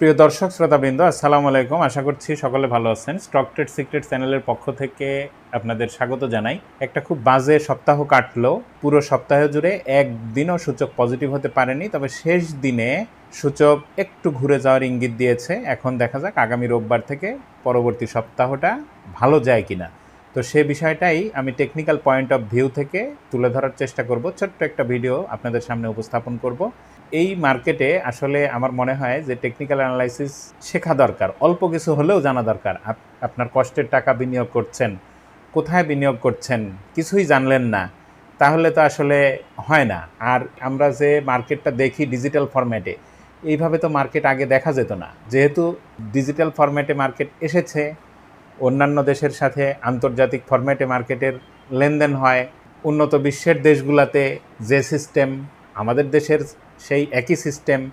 প্রিয় দর্শক, শ্রোতাবৃন্দ, আসসালামু আলাইকুম। আশা করছি সকলে ভালো আছেন। স্টক ট্রেড সিক্রেট চ্যানেলের পক্ষ থেকে আপনাদের স্বাগত জানাই। একটা খুব বাজে সপ্তাহ কাটলো। পুরো সপ্তাহ জুড়ে একদিনও সূচক পজিটিভ হতে পারেনি, তবে শেষ দিনে সূচক একটু ঘুরে যাওয়ার ইঙ্গিত দিয়েছে। এখন দেখা যাক আগামী রোববার থেকে পরবর্তী সপ্তাহটা ভালো যায় কিনা। তো সে বিষয়টাই আমি টেকনিক্যাল পয়েন্ট অফ ভিউ থেকে তুলে ধরার চেষ্টা করব। ছোট্ট একটা ভিডিও আপনাদের সামনে উপস্থাপন করব। এই মার্কেটে আসলে আমার মনে হয় যে টেকনিক্যাল অ্যানালাইসিস শেখা দরকার। অল্প কিছু হলেও জানা দরকার। আপ- আপনার কষ্টের টাকা বিনিয়োগ করছেন, কোথায় বিনিয়োগ করছেন, কিছুই জানলেন না, তাহলে তো আসলে হয় না। আর আমরা যে মার্কেটটা দেখি ডিজিটাল ফরম্যাটে এইভাবে তো মার্কেট আগে দেখা যেত না। যেহেতু ডিজিটাল ফরম্যাটে মার্কেট এসেছে, অন্যান্য দেশের সাথে আন্তর্জাতিক ফরম্যাটে মার্কেটের লেনদেন হয়, উন্নত বিশ্বের দেশগুলোতে যে সিস্টেম আমাদের দেশের সেই একই সিস্টেম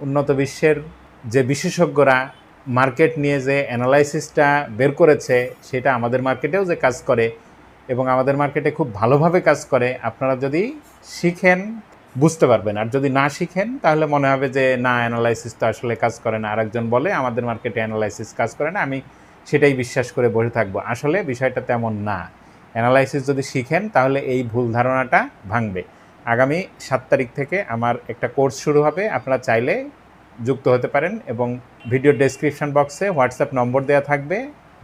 উন্নত বিশ্বের যে বিশেষজ্ঞরা মার্কেট নিয়ে যে অ্যানালাইসিসটা বের করেছে, সেটা আমাদের মার্কেটেও যে কাজ করে এবং আমাদের মার্কেটে খুব ভালোভাবে কাজ করে, আপনারা যদি শিখেন, বুঝতে পারবেন। আর যদি না শিখেন, তাহলে মনে হবে যে, না অ্যানালাইসিস তো আসলে কাজ করে না। আরেকজন বলে, আমাদের মার্কেটে অ্যানালাইসিস কাজ করে না, আমি সেটাই বিশ্বাস করে বসে থাকব। আসলে বিষয়টা তেমন না। অ্যানালাইসিস যদি শিখেন, তাহলে এই ভুল ধারণাটা ভাঙবে। আগামী সাত তারিখ থেকে আমার একটা কোর্স শুরু হবে। আপনারা চাইলে যুক্ত হতে পারেন এবং ভিডিও ডেসক্রিপশন বক্সে হোয়াটসঅ্যাপ নম্বর দেওয়া থাকবে,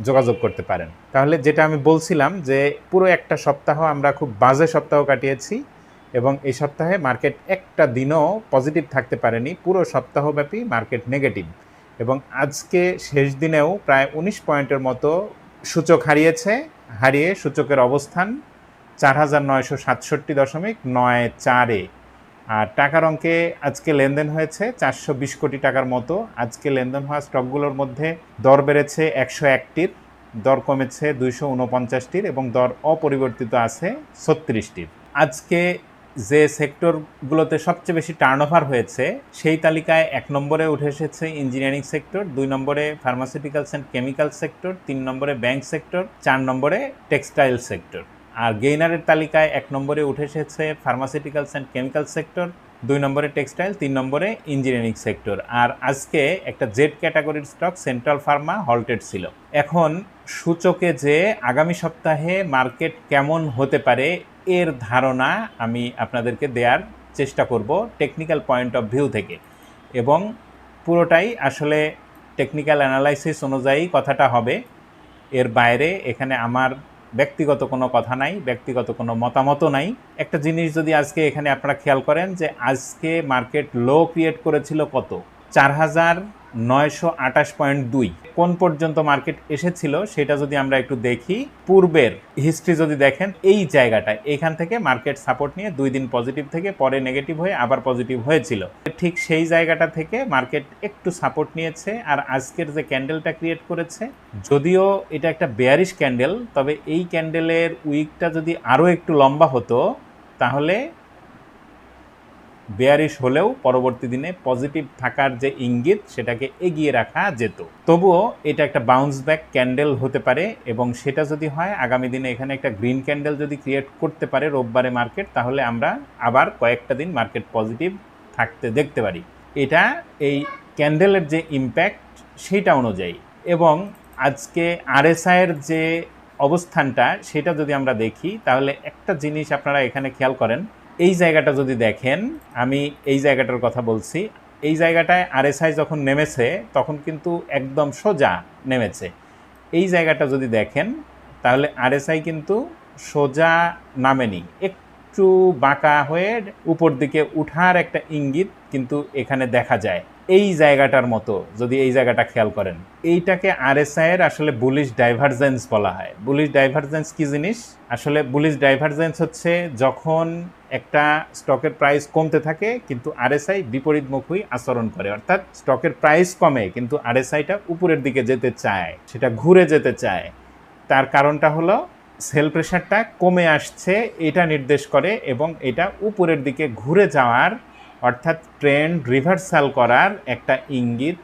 যোগাযোগ করতে পারেন। তাহলে যেটা আমি বলছিলাম যে পুরো একটা সপ্তাহ আমরা খুব বাজে সপ্তাহ কাটিয়েছি এবং এই সপ্তাহে মার্কেট একটা দিনও পজিটিভ থাকতে পারেনি। পুরো সপ্তাহব্যাপী মার্কেট নেগেটিভ এবং আজকে শেষ দিনেও প্রায় উনিশ পয়েন্টের মতো সূচক হারিয়েছে, হারিয়ে সূচকের অবস্থান চার হাজার নয়শো সাতষট্টি দশমিক নয় চারে। আর টাকার অঙ্কে আজকে লেনদেন হয়েছে চারশো বিশ কোটি টাকার মতো। আজকে লেনদেন হওয়া স্টকগুলোর মধ্যে দর বেড়েছে একশো একটির, দর কমেছে দুইশো উনপঞ্চাশটির এবং দর অপরিবর্তিত আছে ছত্রিশটির। আজকে যে সেক্টরগুলোতে সবচেয়ে বেশি টার্নওভার হয়েছে, সেই তালিকায় এক নম্বরে উঠে এসেছে ইঞ্জিনিয়ারিং সেক্টর দুই নম্বরে ফার্মাসিউটিক্যালস অ্যান্ড কেমিক্যাল সেক্টর তিন নম্বরে ব্যাংক সেক্টর চার নম্বরে টেক্সটাইল সেক্টর আর গেইনারের তালিকায় এক নম্বরে উঠে এসেছে ফার্মাসিউটিক্যালস অ্যান্ড কেমিক্যাল সেক্টর দুই নম্বরে টেক্সটাইল তিন নম্বরে ইঞ্জিনিয়ারিং সেক্টর আর আজকে একটা জেড ক্যাটাগরির স্টক সেন্ট্রাল ফার্মা হল্টেড ছিল। এখন সূচকে যে আগামী সপ্তাহে মার্কেট কেমন হতে পারে এর ধারণা আমি আপনাদেরকে দেওয়ার চেষ্টা করব টেকনিক্যাল পয়েন্ট অফ ভিউ থেকে। এবং পুরোটাই আসলে টেকনিক্যাল অ্যানালাইসিস অনুযায়ী কথাটা হবে। এর বাইরে এখানে আমার ব্যক্তিগত কোনো কথা নাই, ব্যক্তিগত কোনো মতামতও নাই। একটা জিনিস যদি আজকে এখানে আপনারা খেয়াল করেন যে আজকে মার্কেট লো ক্রিয়েট করেছিল কত? চার হাজার নয়শো আটাশ পয়েন্ট দুই। কোন পর্যন্ত মার্কেট এসেছিল সেটা যদি আমরা একটু দেখি, পূর্বের হিস্ট্রি যদি দেখেন, এই জায়গাটায়, এখান থেকে মার্কেট সাপোর্ট নিয়ে দুই দিন পজিটিভ থেকে পরে নেগেটিভ হয়ে আবার পজিটিভ হয়েছিল। ঠিক সেই জায়গাটা থেকে মার্কেট একটু সাপোর্ট নিয়েছে আর আজকের যে ক্যান্ডেলটা ক্রিয়েট করেছে, যদিও এটা একটা বেয়ারিশ ক্যান্ডেল তবে এই ক্যান্ডেলের উইকটা যদি আরও একটু লম্বা হতো, তাহলে বেয়ারিশ হলেও পরবর্তী দিনে পজিটিভ থাকার যে ইঙ্গিত, সেটাকে এগিয়ে রাখা যেত। তবুও এটা একটা বাউন্স ব্যাক ক্যান্ডেল হতে পারে এবং সেটা যদি হয়, আগামী দিনে এখানে একটা গ্রিন ক্যান্ডেল যদি ক্রিয়েট করতে পারে রোববারে মার্কেট তাহলে আমরা আবার কয়েকটা দিন মার্কেট পজিটিভ থাকতে দেখতে পারি। এটা এই ক্যান্ডেলের যে ইম্প্যাক্ট সেটা অনুযায়ী। এবং আজকে আরএসআইয়ের যে অবস্থানটা, সেটা যদি আমরা দেখি, তাহলে একটা জিনিস আপনারা এখানে খেয়াল করেন এই জায়গাটা যদি দেখেন, আমি এই জায়গাটার কথা বলছি, এই জায়গাটায় আরএসআই যখন নেমেছে, তখন কিন্তু একদম সোজা নেমেছে। এই জায়গাটা যদি দেখেন, তাহলে আরএসআই কিন্তু সোজা নামেনি। একটু বাঁকা হয়ে উপর দিকে উঠার একটা ইঙ্গিত কিন্তু এখানে দেখা যায়। এই জায়গাটার মতো যদি এই জায়গাটা খেয়াল করেন। এইটাকে আরএসআই এর আসলে বুলিশ ডাইভারজেন্স বলা হয়। বুলিশ ডাইভারজেন্স কি জিনিস? আসলে বুলিশ ডাইভারজেন্স হচ্ছে যখন একটা স্টকের প্রাইস কমতে থাকে, কিন্তু আরএসআই বিপরীতমুখী আচরণ করে। অর্থাৎ স্টকের প্রাইস কমে, কিন্তু আরএসআইটা উপরের দিকে যেতে চায়, সেটা ঘুরে যেতে চায়। তার কারণটা হলো সেল প্রেশারটা কমে আসছে, এটা নির্দেশ করে এবং এটা উপরের দিকে ঘুরে যাওয়ার অর্থাৎ ট্রেন্ড রিভার্সাল করার একটা ইঙ্গিত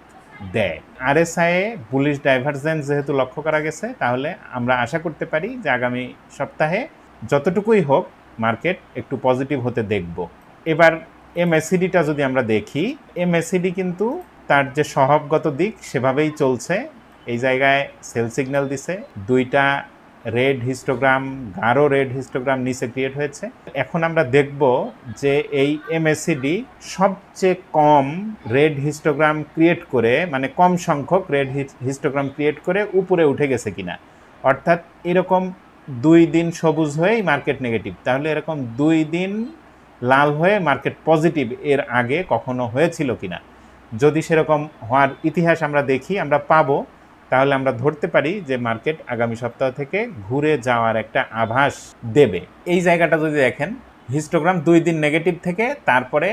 দেয়। আরএসআইয়ে বুলিশ ডাইভারজেন্স যেহেতু লক্ষ্য করা গেছে, তাহলে আমরা আশা করতে পারি যে আগামী সপ্তাহে যতটুকুই হোক মার্কেট একটু পজিটিভ হতে দেখব। এবার এমএসিডিটা যদি আমরা দেখি এমএসিডি কিন্তু তার যে স্বভাবগত দিক সেভাবেই চলছে। এই জায়গায় সেল সিগন্যাল দিছে। দুইটা রেড হিস্টোগ্রাম, গাঢ় রেড হিস্টোগ্রাম নিচে ক্রিয়েট হয়েছে। এখন আমরা দেখব যে এই এমএসিডি সবচেয়ে কম রেড হিস্টোগ্রাম ক্রিয়েট করে মানে কম সংখ্যক রেড হিস্টোগ্রাম ক্রিয়েট করে উপরে উঠে গেছে কিনা। অর্থাৎ এরকম দুই দিন সবুজ হয়েই মার্কেট নেগেটিভ তাহলে এরকম দুই দিন লাল হয়ে মার্কেট পজিটিভ এর আগে কখনো হয়েছিল কিনা। যদি সেরকম হওয়ার ইতিহাস আমরা দেখি, আমরা পাবো তাহলে আমরা ধরতে পারি যে মার্কেট আগামী সপ্তাহ থেকে ঘুরে যাওয়ার একটা আভাস দেবে। এই জায়গাটা যদি দেখেন হিস্টোগ্রাম দুই দিন নেগেটিভ থেকে তারপরে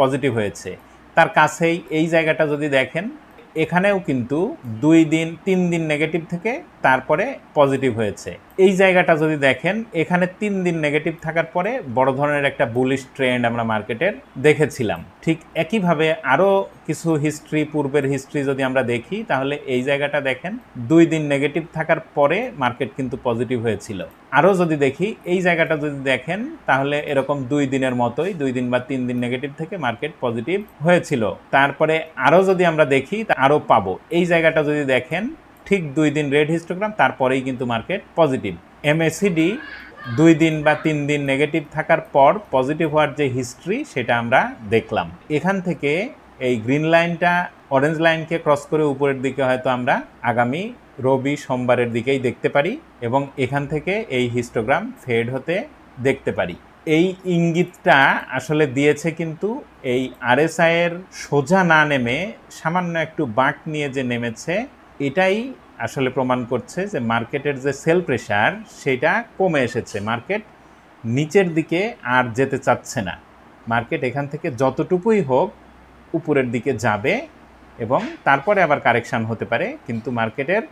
পজিটিভ হয়েছে। তার কাছেই এই জায়গাটা যদি দেখেন, এখানেও কিন্তু দুই দিন, তিন দিন নেগেটিভ থেকে তারপরে পজিটিভ হয়েছে। এই জায়গাটা যদি দেখেন, এখানে তিন দিন নেগেটিভ থাকার পরে বড় ধরনের একটা বুলিশ ট্রেন্ড আমরা মার্কেটের দেখেছিলাম। ঠিক একইভাবে আরও কিছু হিস্ট্রি পূর্বের হিস্ট্রি যদি আমরা দেখি, তাহলে এই জায়গাটা দেখেন, দুই দিন নেগেটিভ থাকার পরে মার্কেট কিন্তু পজিটিভ হয়েছিল। আরও যদি দেখি, এই জায়গাটা যদি দেখেন, তাহলে এরকম দুই দিনের মতোই, দুই দিন বা তিন দিন নেগেটিভ থেকে মার্কেট পজিটিভ হয়েছিল। তারপরে আরও যদি আমরা দেখি, তা আরও পাবো। এই জায়গাটা যদি দেখেন, ঠিক দুই দিন রেড হিস্টোগ্রাম তারপরেই কিন্তু মার্কেট পজিটিভ এমএসিডি দুই দিন বা তিন দিন নেগেটিভ থাকার পর পজিটিভ হওয়ার যে হিস্ট্রি সেটা আমরা দেখলাম। এখান থেকে এই গ্রিন লাইনটা অরেঞ্জ লাইনকে ক্রস করে উপরের দিকে হয়তো আমরা আগামী রবি, সোমবারের দিকেই দেখতে পারি এবং এখান থেকে এই হিস্টোগ্রাম ফেড হতে দেখতে পারি। এই ইঙ্গিতটা আসলে দিয়েছে কিন্তু এই আরএসআই এর সোজা না নেমে সামান্য একটু বাঁক নিয়ে যে নেমেছে এটাই আসলে প্রমাণ করছে যে মার্কেটের যে সেল প্রেশার সেটা কমে এসেছে। মার্কেট নিচের দিকে আর যেতে চাচ্ছে না। মার্কেট এখান থেকে যতটুকুই হোক উপরের দিকে যাবে এবং তারপরে আবার কারেকশান হতে পারে, কিন্তু মার্কেটের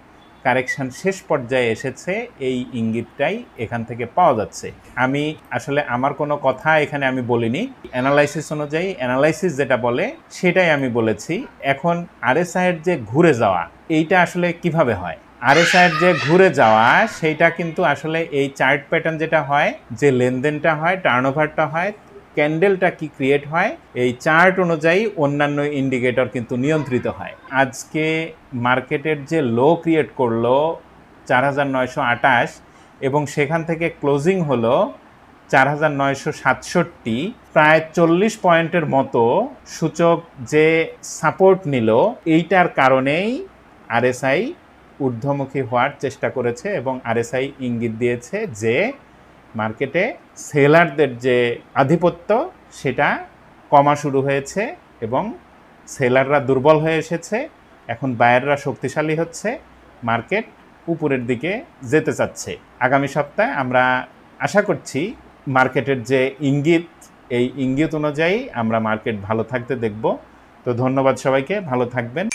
কারেকশান শেষ পর্যায়ে এসেছে, এই ইঙ্গিতটাই এখান থেকে পাওয়া যাচ্ছে। আমি আসলে আমার কোনো কথা এখানে আমি বলিনি। অ্যানালাইসিস অনুযায়ী, অ্যানালাইসিস যেটা বলে, সেটাই আমি বলেছি। এখন আরএসআইয়ের যে ঘুরে যাওয়া, এইটা আসলে কীভাবে হয়? আরএসআইয়ের যে ঘুরে যাওয়া, সেইটা কিন্তু আসলে এই চার্ট প্যাটার্ন যেটা হয়, যে লেনদেনটা হয়, টার্নওভারটা হয় ক্যান্ডেলটা কি ক্রিয়েট হয়? এই চার্ট অনুযায়ী অন্যান্য ইন্ডিকেটর কিন্তু নিয়ন্ত্রিত হয়। আজকে মার্কেটের যে লো ক্রিয়েট করল চার হাজার নয়শো আটাশ এবং সেখান থেকে ক্লোজিং হলো চার হাজার নয়শো সাতষট্টি, প্রায় চল্লিশ পয়েন্টের মতো সূচক যে সাপোর্ট নিল, এইটার কারণেই আরএসআই ঊর্ধ্বমুখী হওয়ার চেষ্টা করেছে এবং আরএসআই ইঙ্গিত দিয়েছে যে মার্কেটে সেলারদের যে আধিপত্য, সেটা কমা শুরু হয়েছে এবং সেলাররা দুর্বল হয়ে এসেছে। এখন বায়াররা শক্তিশালী হচ্ছে। মার্কেট উপরের দিকে যেতে চাচ্ছে। আগামী সপ্তাহে আমরা আশা করছি মার্কেটের যে ইঙ্গিত, এই ইঙ্গিত অনুযায়ী আমরা মার্কেট ভালো থাকতে দেখব। তো ধন্যবাদ সবাইকে। ভালো থাকবেন।